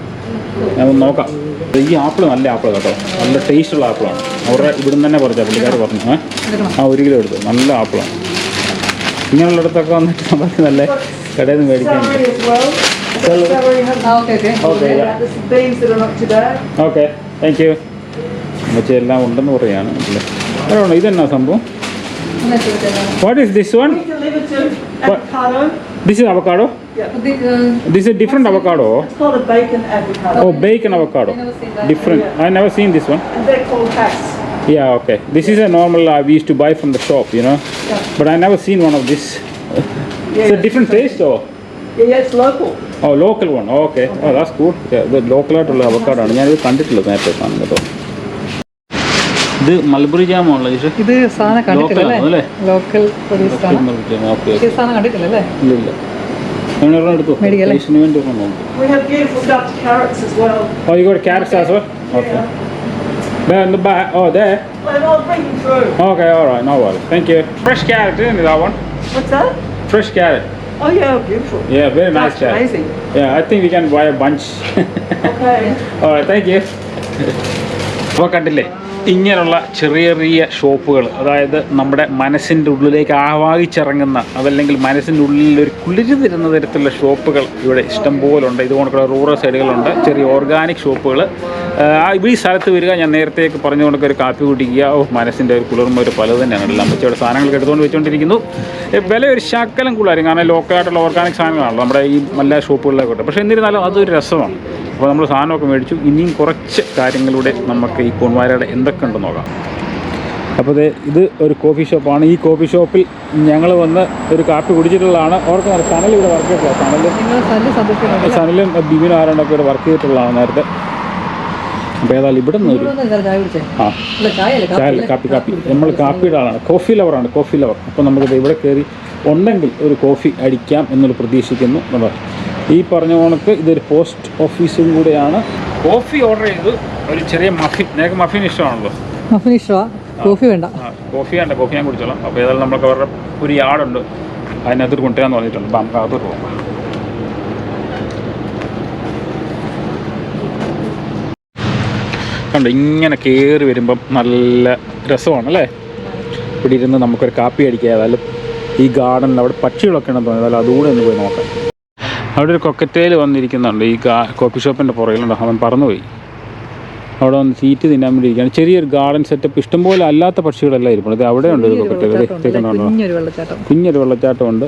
ഞാൻ നോക്കാം. ഈ ആപ്പിൾ നല്ല ആപ്പിൾ കേട്ടോ. നല്ല ടേസ്റ്റുള്ള ആപ്പിളാണ് അവരുടെ ഇവിടുന്ന് തന്നെ പറഞ്ഞ പുള്ളിക്കാർ പറഞ്ഞു. ആ ഒരു കിലോ എടുത്തു. നല്ല ആപ്പിളാണ് ഇങ്ങനെയുള്ളിടത്തൊക്കെ വന്നിട്ട് നമുക്ക് നല്ല കടയിൽ നിന്ന് മേടിക്കാൻ. ഓക്കെ താങ്ക് യു മറ്റേ എല്ലാം ഉണ്ടെന്ന് പറയാണ്. അല്ലേ? ഇതെന്നാ സംഭവം? What is this one We deliver to What? avocado. This is avocado ഇത്, this is different avocado It's called a bacon avocado. Oh bacon avocado different I never seen this one And they're called hacks. Yeah, okay. This is a normal uh, we used to buy from the shop, you know. But I never seen one of this. it's a different taste, or Yeah, yeah, it's local. oh, local one. Oh, okay. Oh, that's cool. Yeah, the local ആയിട്ടുള്ള avocado ആണ് ഞാനിത് കണ്ടിട്ടില്ല നേരത്തെ സാധനം കേട്ടോ ഇത് mulberry ജാമാണല്ലോ ഇത് ഇത് സാധനം കണ്ടിട്ടില്ല? ലോക്കൽ പ്രൊഡ്യൂസ്ഡ് ആണ് മൽബറി ജാം ഓക്കെ ഈ സാധനം കണ്ടിട്ടില്ല അല്ലേ ഇല്ല ഇല്ല അങ്ങനെ ഒരെണ്ണം എടുത്തു മേടിക്കാം അല്ലേ? ടേസ്റ്റിന് വേണ്ടി ഒരെണ്ണം നോക്കി We have beautiful Dutch carrots as well. Oh, you got carrots as well? Okay. There in the back. Oh, there. Well, I'll bring them through. Okay, all right. No worries. Thank you. Fresh carrot, isn't it, that one? What's that? Fresh carrot. Oh yeah, beautiful. Yeah, very nice That's carrot. amazing. Yeah, I think we can buy a bunch. Okay. Alright, thank you. അപ്പോൾ കണ്ടില്ലേ ഇങ്ങനെയുള്ള ചെറിയ ചെറിയ ഷോപ്പുകൾ അതായത് നമ്മുടെ മനസ്സിന്റെ ഉള്ളിലേക്ക് ആവാഹിച്ചിറങ്ങുന്ന അതല്ലെങ്കിൽ മനസ്സിന്റെ ഉള്ളിൽ ഒരു കുളിര് തരുന്ന തരത്തിലുള്ള ഷോപ്പുകൾ ഇവിടെ ഇഷ്ടംപോലുണ്ട്. ഇതുകൊണ്ടുള്ള റൂറൽ സൈഡുകളുണ്ട്. ചെറിയ ഓർഗാനിക് ഷോപ്പുകൾ. ഈ സ്ഥലത്ത് വരിക ഞാൻ നേരത്തേക്ക് പറഞ്ഞുകൊണ്ടൊക്കെ ഒരു കാപ്പി കുടിക്കുക. ഓ മനസ്സിന്റെ ഒരു കുളിർമ ഒരു പല തന്നെയാണ് എല്ലാം വെച്ചവിടെ സാധനങ്ങളൊക്കെ എടുത്തുകൊണ്ട് വെച്ചുകൊണ്ടിരിക്കുന്നു വില ഒരു ശക്കലം കൂടുതലായിരിക്കും. കാരണം ലോക്കലായിട്ടുള്ള ഓർഗാനിക് സാധനങ്ങളാണല്ലോ നമ്മുടെ ഈ എല്ലാ ഷോപ്പുകളിലൊക്കെ ഉണ്ട് പക്ഷേ എന്നിരുന്നാലും അതൊരു രസമാണ്. അപ്പോൾ നമ്മൾ സാധനമൊക്കെ മേടിച്ചു. ഇനിയും കുറച്ച് കാര്യങ്ങളിലൂടെ നമുക്ക് ഈ കോൺവാരയുടെ എന്തൊക്കെ ഉണ്ടെന്ന് നോക്കാം. അപ്പോൾ ഇത് ഒരു കോഫി ഷോപ്പാണ്. ഈ കോഫി ഷോപ്പിൽ ഞങ്ങൾ വന്ന് ഒരു കാപ്പി കുടിച്ചിട്ടുള്ളതാണ്. ഓർക്കുന്ന സനൽ ഇവിടെ വർക്ക് ചെയ്തിട്ടുള്ള സനലും നല്ല സനലും ബിബിനും ആരാണ്ടൊക്കെ ഇവിടെ വർക്ക് ചെയ്തിട്ടുള്ളതാണ് നേരത്തെ. അപ്പോൾ ഏതായാലും ഇവിടെ നിന്ന് ഒരു ചായ ആ. കാപ്പി കാപ്പി നമ്മൾ കാപ്പിയുടെ ആളാണ് കോഫി ലവറാണ് കോഫി ലവർ അപ്പോൾ നമുക്ക് ഇവിടെ കയറി ഉണ്ടെങ്കിൽ ഒരു കോഫി അടിക്കാം എന്നൊരു പ്രതീക്ഷിക്കുന്നു നമ്മൾ ഈ പറഞ്ഞ കണക്ക് ഇതൊരു പോസ്റ്റ് ഓഫീസും കൂടെയാണ്. കോഫി ഓർഡർ ചെയ്തു ഒരു ചെറിയ മഫിൻ നിനക്ക് മഫിൻ ഇഷ്ടമാണല്ലോ? മഫിൻ ഇഷ്ടമാണ് കോഫി വേണ്ട. കോഫി വേണ്ട കോഫി ഞാൻ കുടിച്ചോളാം. അപ്പോൾ ഏതായാലും നമ്മൾക്ക് അവരുടെ ഒരു യാർഡുണ്ട്. അതിനകത്ത് കൊണ്ടുവരാന്ന് പറഞ്ഞിട്ടുണ്ട്. അപ്പം നമുക്ക് അകത്തോട്ട് പോകാം. കണ്ടോ ഇങ്ങനെ കയറി വരുമ്പം നല്ല രസമാണ് അല്ലേ ഇവിടെ ഇരുന്ന് നമുക്കൊരു കാപ്പി അടിക്കുക ഏതായാലും ഈ ഗാർഡനിൽ അവിടെ പക്ഷികളൊക്കെ ഉണ്ടെന്ന് തോന്നി ഏതായാലും അതുകൂടെ ഒന്ന് പോയി നോക്കാം. അവിടെ ഒരു കൊക്കറ്റേൽ വന്നിരിക്കുന്നുണ്ട്. ഈ കോഫി ഷോപ്പിന്റെ പുറകിലുണ്ട് അവൻ പറന്നുപോയി. അവിടെ വന്ന് സീറ്റ് തിന്നാൻ വേണ്ടി ഇരിക്കുകയാണ്. ചെറിയൊരു ഗാർഡൻ സെറ്റപ്പ് ഇഷ്ടംപോലെ അല്ലാത്ത പക്ഷികളെല്ലാം ഇത് അവിടെ ഉണ്ട് ഒരു കൊക്കറ്റേൽ വെള്ളച്ചാട്ടം. കുഞ്ഞൊരു വെള്ളച്ചാട്ടമുണ്ട്.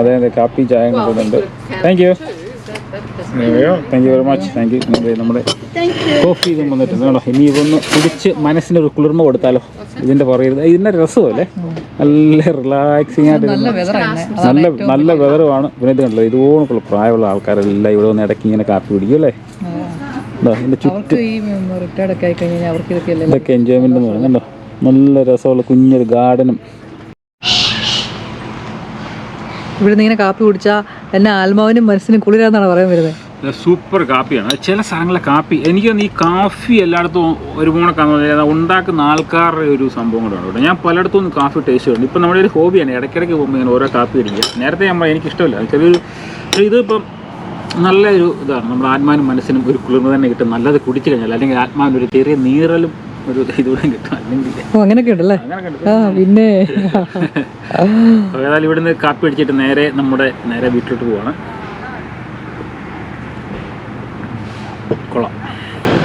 അതെ അതെ കാപ്പി ചായ കൊണ്ടുണ്ട് thank you thank you very much thank you നമ്മുടെ കോഫി ഇതും വന്നിട്ടുണ്ട് കേട്ടോ ഇനി ഇതൊന്ന് കുടിച്ച് മനസ്സിനൊരു കുളിർമ കൊടുത്താലോ? ഇതിന്റെ പുറകിൽ ഇതിന്റെ രസമല്ലേ? നല്ല റിലാക്സിങ് ആയിട്ട് നല്ല നല്ല വെതറുമാണ് പിന്നെ ഇത് കണ്ടല്ലോ ഇതുപോലുള്ള പ്രായമുള്ള ആൾക്കാരെല്ലാം ഇവിടെ വന്ന് ഇടയ്ക്ക് ഇങ്ങനെ കാപ്പി കുടിക്കും അല്ലേ? ഇതൊക്കെ എൻജോയ്മെന്റ് എന്ന് നല്ല രസമുള്ള കുഞ്ഞൊരു ഗാർഡനും ഇവിടുന്ന് ഇങ്ങനെ കാപ്പി കുടിച്ചാൽ എന്നെ ആത്മാവിനും മനസ്സിനും കുളിരാന്നാണ് പറയാൻ വരുന്നത് സൂപ്പർ കാപ്പിയാണ്. ചില സ്ഥലങ്ങളിലെ കാപ്പി. എനിക്ക് ഈ കാഫി എല്ലായിടത്തും ഒരു പോണക്കാന്ന് ഉണ്ടാക്കുന്ന ആൾക്കാരുടെ ഒരു സംഭവം കൂടെ ഉണ്ട് കേട്ടോ. ഞാൻ പലയിടത്തും നിന്ന് കാഫി ടേസ്റ്റ് ചെയ്യുന്നുണ്ട് ഇപ്പം നമ്മുടെ ഒരു ഹോബിയാണ് ഇടയ്ക്കിടയ്ക്ക് പോകുമ്പോൾ ഇങ്ങനെ ഓരോ കാപ്പി അടിക്കുക നേരത്തെ നമ്മൾ എനിക്ക് ഇഷ്ടമില്ല. ചെറിയൊരു ഇതിപ്പം നല്ലൊരു ഇതാണ്. നമ്മുടെ ആത്മാവിനും മനസ്സിനും ഒരു കുളിർമ തന്നെ കിട്ടും. നല്ലത് കുടിച്ചു കഴിഞ്ഞാൽ അല്ലെങ്കിൽ ആത്മാവിന് ഒരു ചെറിയ നീറലും ഒരു ഇതുകൂടെ കിട്ടും. അല്ലെങ്കിൽ അങ്ങനെയൊക്കെ ഉണ്ടല്ലേ? പിന്നെ ഏതായാലും ഇവിടുന്ന് കാപ്പി അടിച്ചിട്ട് നേരെ നമ്മുടെ നേരെ വീട്ടിലോട്ട് പോവാണ് കൊള്ളാം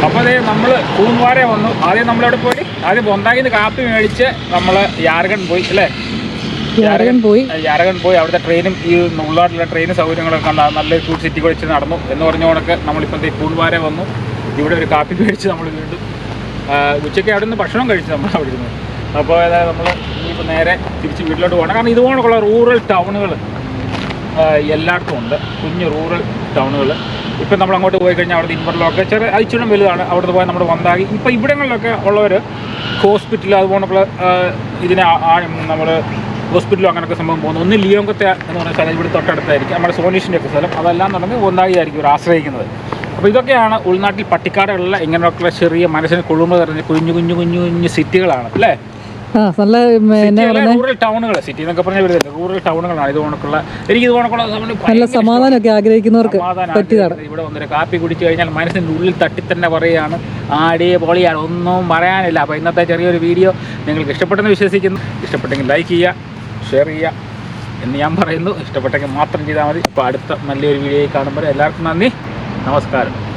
അപ്പോൾ അതേ നമ്മൾ പൂന്നുവാരെ വന്നു. ആദ്യം നമ്മളവിടെ പോയി. ആദ്യം ബൊന്താക്കിന്ന് കാപ്പി മേടിച്ച് നമ്മൾ യാർഗൺ പോയി അല്ലേ? യാരകൻ പോയി. യാരകൻ പോയി. അവിടുത്തെ ട്രെയിനും ഈ ഉള്ളാട്ടിലെ ട്രെയിനും സൗകര്യങ്ങളൊക്കെ കണ്ട നല്ല ഫുഡ് സിറ്റി കുളിച്ച് നടന്നു. എന്ന് പറഞ്ഞ കണക്ക് നമ്മളിപ്പോൾ ദേ കൂൺവാര വന്നു. ഇവിടെ ഒരു കാപ്പി മേടിച്ച് നമ്മൾ വീണ്ടും ഉച്ചയ്ക്ക് അവിടെ നിന്ന് ഭക്ഷണം കഴിച്ചു നമ്മൾ അവിടെ നിന്ന് അപ്പോൾ അതായത് നമ്മൾ ഇനിയിപ്പോൾ നേരെ തിരിച്ച് വീട്ടിലോട്ട് പോകണം. കാരണം ഇതുപോലുള്ള റൂറൽ ടൗണുകൾ എല്ലായിടത്തും ഉണ്ട്. കുഞ്ഞു റൂറൽ ടൗണുകൾ ഇപ്പം നമ്മൾ അങ്ങോട്ട് പോയി കഴിഞ്ഞാൽ അവിടെ ഇൻവറിലൊക്കെ ചെറിയ അയച്ചും വലുതാണ്. അവിടുന്ന് പോയാൽ നമ്മുടെ വന്താകി ഇപ്പോൾ ഇവിടങ്ങളിലൊക്കെ ഉള്ളവർ ഹോസ്പിറ്റൽ അതുപോലെ ഇതിനെ നമ്മൾ ഹോസ്പിറ്റലും അങ്ങനെയൊക്കെ സംഭവം പോകുന്നു. ഒന്ന് ലിയോങ്കത്തെ എന്ന് പറഞ്ഞ സ്ഥലം ഇവിടെ തൊട്ടടുത്തായിരിക്കും. നമ്മുടെ സോനീഷിന്റെ ഒക്കെ സ്ഥലം. അതെല്ലാം വന്താകി ആയിരിക്കും ഇവർ ആശ്രയിക്കുന്നത്. അപ്പോൾ ഇതൊക്കെയാണ് ഉൾനാട്ടിൽ പട്ടിക്കാടുകളിലെ ഇങ്ങനെയൊക്കെയുള്ള ചെറിയ മനസ്സിന് കുളിർമ തരുന്ന കുഞ്ഞു കുഞ്ഞു കുഞ്ഞു കുഞ്ഞു സിറ്റികളാണ് അല്ലേ? നല്ല റൂറൽ ടൗണുകൾ സിറ്റി എന്നൊക്കെ പറഞ്ഞാൽ വരുന്നില്ല റൂറൽ ടൗണുകളാണ് ഇത് കണക്കുള്ള എനിക്ക് ഇത് കണക്കുള്ള നല്ല ഭയങ്കര സമാധാനമൊക്കെ ആഗ്രഹിക്കുന്നവർക്ക് പറ്റിയതാണ്. ഇവിടെ വന്നൊരു കാപ്പി കുടിച്ചു കഴിഞ്ഞാൽ മനസ്സിന്റെ ഉള്ളിൽ തട്ടി തന്നെ പറയുകയാണ്. ആടിയെ പൊളിയാണ്. ഒന്നും പറയാനില്ല. അപ്പോൾ ഇന്നത്തെ ചെറിയൊരു വീഡിയോ നിങ്ങൾക്ക് ഇഷ്ടപ്പെട്ടെന്ന് വിശ്വസിക്കുന്നു. ഇഷ്ടപ്പെട്ടെങ്കിൽ ലൈക്ക് ചെയ്യുക ഷെയർ ചെയ്യുക എന്ന് ഞാൻ പറയുന്നു. ഇഷ്ടപ്പെട്ടെങ്കിൽ മാത്രം ചെയ്താൽ മതി. അപ്പോൾ അടുത്ത നല്ലൊരു വീഡിയോ കാണുമ്പോൾ എല്ലാവർക്കും നന്ദി. നമസ്കാരം.